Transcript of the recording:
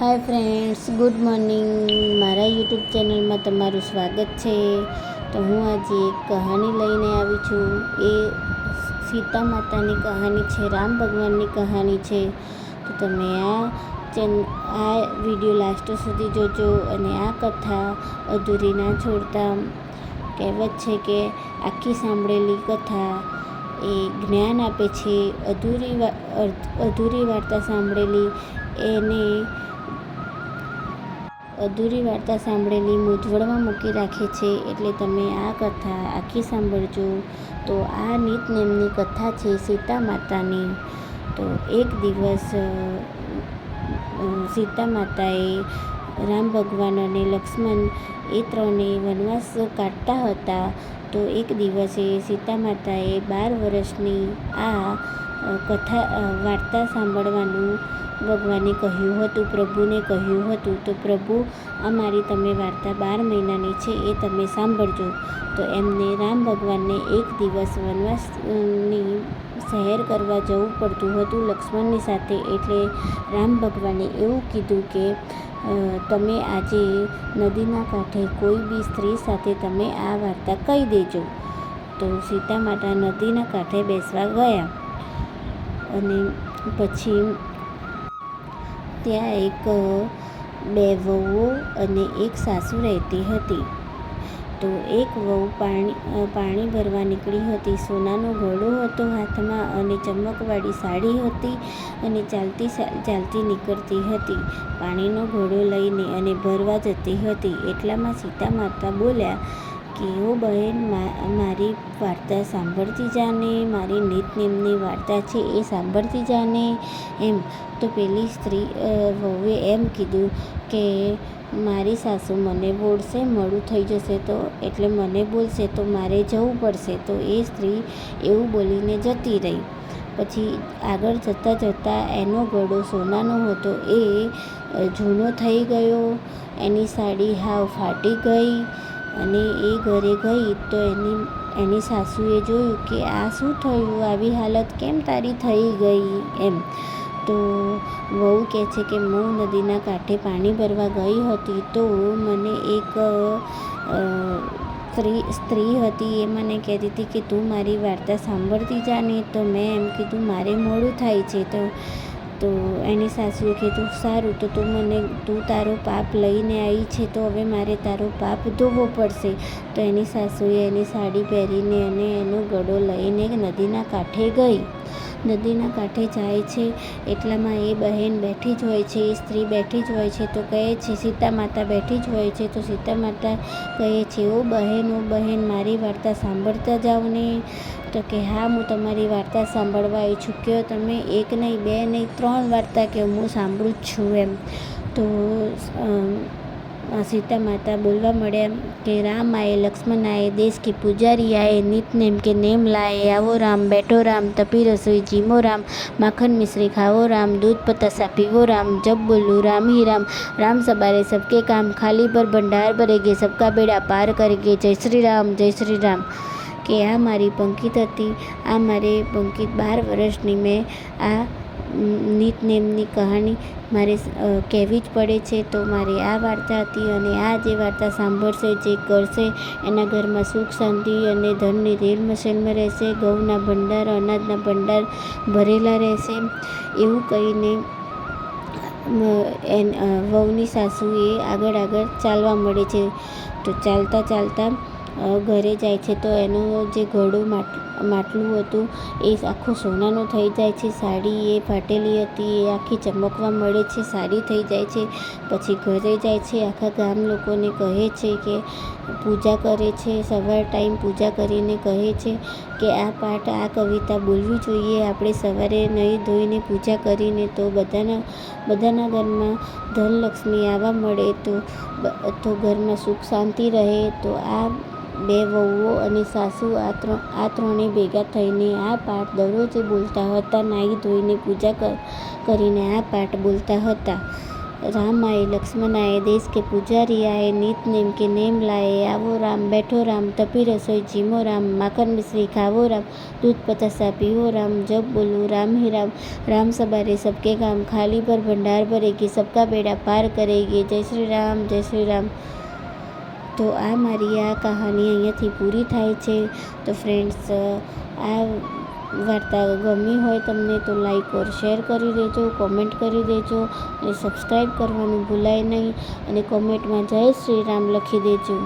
હાય friends good morning મારા YouTube ચેનલમાં તમારું સ્વાગત છે. તો હું આજે એક કહાની લઈને આવી છું. એ સીતા માતાની કહાની છે, રામ ભગવાનની કહાની છે. તો તમે આ ચેન, આ વીડિયો લાસ્ટ સુધી જોજો અને આ કથા અધૂરી ના છોડતા. કહેવત છે કે આખી સાંભળેલી કથા એ જ્ઞાન આપે છે. અધૂરી અધૂરી વાર્તા સાંભળેલી એને અધૂરી વાર્તા સાંભળેલી મૂંઝવણમાં મૂકી રાખે છે એટલે તમે આ કથા આખી સાંભળજો. તો આ નિતનેમની કથા છે સીતા માતાની. તો એક દિવસ સીતા માતાએ રામ ભગવાન અને લક્ષ્મણ એ ત્રણે વનવાસ કાઢતા હતા. તો એક દિવસે સીતા માતાએ બાર વર્ષની આ કથા વાર્તા સાંભળવાનું ભગવાને કહ્યું હતું, પ્રભુને કહ્યું હતું. તો પ્રભુ, આ મારી તમે વાર્તા બાર મહિનાની છે, એ તમે સાંભળજો. તો એમને રામ ભગવાનને એક દિવસ વનવાસની સહેર કરવા જવું પડતું હતું લક્ષ્મણની સાથે. એટલે રામ ભગવાને એવું કીધું કે તમે આજે નદીના કાંઠે કોઈ બી સ્ત્રી સાથે તમે આ વાર્તા કહી દેજો. તો સીતા માતા નદીના કાંઠે બેસવા ગયા. અને પછી ત્યાં એક બે વહુઓ અને એક સાસુ રહેતી હતી. તો એક વહુ પાણી પાણી ભરવા નીકળી હતી. સોનાનો ઘડો હતો હાથમાં અને ચમકવાળી સાડી હતી અને ચાલતી ચાલતી નીકળતી હતી. પાણીનો ઘોડો લઈને અને ભરવા જતી હતી. એટલામાં સીતા માતા બોલ્યા કે ઓ બહેન મારી વાર્તા સાંભળતી જાને, મારી નિતનેમની વાર્તા છે એ સાંભળતી જાને. એમ તો પેલી સ્ત્રી વહુએ એમ કીધું કે મારી સાસુ મને બોલશે, મોડું થઈ જશે તો, એટલે મને બોલશે તો મારે જવું પડશે. તો એ સ્ત્રી એવું બોલીને જતી રહી. પછી આગળ જતાં જતાં એનો ગળો સોનાનો હતો. એ જૂનો થઈ ગયો. એની સાડી હાવ ફાટી ગઈ. અને એ ઘરે ગઈ તો એની એની સાસુએ જોયું કે આ શું થયું? આવી હાલત કેમ તારી થઈ ગઈ એમ? તો વહુ કહે છે કે હું નદીના કાંઠે પાણી ભરવા ગઈ હતી તો મને એક સ્ત્રી સ્ત્રી હતી. એ મને કહેતી હતી કે તું મારી વાર્તા સાંભળતી જાને તો મેં એમ કીધું, મારે મોડું થાય છે. તો તો એની સાસુએ કીધું, સારું, તો તું મને, તું તારો પાપ લઈને આવી છે, તો હવે મારે તારો પાપ ધોવો પડશે. તો એની સાસુએ એની સાડી પહેરીને અને એનો ગળો લઈને નદીના કાંઠે ગઈ. નદીના કાંઠે જાય છે. એટલામાં એ બહેન બેઠી જ હોય છે, એ સ્ત્રી બેઠી જ હોય છે, તો કહે છે, સીતા માતા બેઠી જ હોય છે. તો સીતા માતા કહે છે, ઓ બહેન ઓ બહેન, મારી વાર્તા સાંભળતા જાઓ ને. તો કે, હા, હું તમારી વાર્તા સાંભળવા ઈચ્છું કયો તમે એક નહીં, બે નહીં, ત્રણ વાર્તા કે હું સાંભળું જ છું. એમ. તો સીતા માતા બોલવા મળ્યા કે રામ આએ લક્ષ્મણ આએ દેશ કે પૂજારી આએ નિત નેમ કે નેમ લાએ આવો રામ, બેઠો રામ, તપી રસોઈ જીમો રામ માખન મિશ્રી ખાવો રામ, દૂધ, પતાસા પીવો રામ જબ બોલું, રામ ही રામ રામ સબારે સબકે કામ, ખાલી પર ભંડાર ભરે ગે સબકા બેડા પાર કરેગે, જય શ્રી રામ, જય શ્રી રામ. કે આ મારી પંકિત હતી, આ મારી પંકિત બાર વર્ષની મેં આ નિતનેમની કહાની મારે કહેવી જ પડે છે. તો મારે આ વાર્તા હતી અને આ જે વાર્તા સાંભળશે, જે કરશે, એના ઘરમાં સુખ, શાંતિ અને ધનની રેલ મશીનમાં રહેશે, ઘઉંના ભંડાર, અનાજના ભંડાર ભરેલા રહેશે. એવું કહીને વહુની સાસુએ આગળ આગળ ચાલવા મળે છે. તો ચાલતા ચાલતા ઘરે જાય છે, તો એનો જે ઘડું માટ, માટલું હતું, એ આખું સોનાનું થઈ જાય છે, સાડી એ ફાટેલી હતી, એ આખી ચમકવા મળે છે સારી થઈ જાય છે, પછી ઘરે જાય છે, આખા ગામ લોકોને કહે છે કે પૂજા કરે છે, સવાર ટાઈમ પૂજા કરીને કહે છે કે આ પાઠ, આ કવિતા બોલવી જોઈએ, આપણે સવારે નહીં ધોઈને પૂજા કરીને તો બધાના બધાના ઘરમાં ધનલક્ષ્મી આવવા મળે, તો તો ઘરમાં સુખ શાંતિ રહે, તો આ બે વહુઓ અને સાસુ આ ત્રણ, આ ત્રણે ભેગા થઈને આ પાઠ દરરોજ બોલતા હતા. નાહી ધોઈને પૂજા કરીને આ પાઠ બોલતા હતા. રામાએ લક્ષ્મણાએ દેશ કે પૂજારીયાએ નીત નેમ કે નેમ લાએ, આવો રામ, બેઠો રામ, તપી રસોઈ, જીમો રામ, માખણ મિશ્રી, ખાવો રામ, દૂધ પતાસા પીવો રામ જપ બોલું, રામ હે રામ રામ સબારે સબકે ગામ, ખાલી પર ભંડાર ભરેગી, સબકા બેડા પાર કરેગી, જય શ્રી રામ, જય શ્રી રામ. તો આ મારી આ કહાની અહીંયાથી પૂરી થાય છે. તો ફ્રેન્ડ્સ આ વાર્તા ગમી હોય તમને તો લાઈક ઓર શેર કરી દેજો કોમેન્ટ કરી દેજો અને સબસ્ક્રાઈબ કરવાનું ભૂલાય નહીં અને કોમેન્ટમાં જય શ્રી રામ લખી દેજો.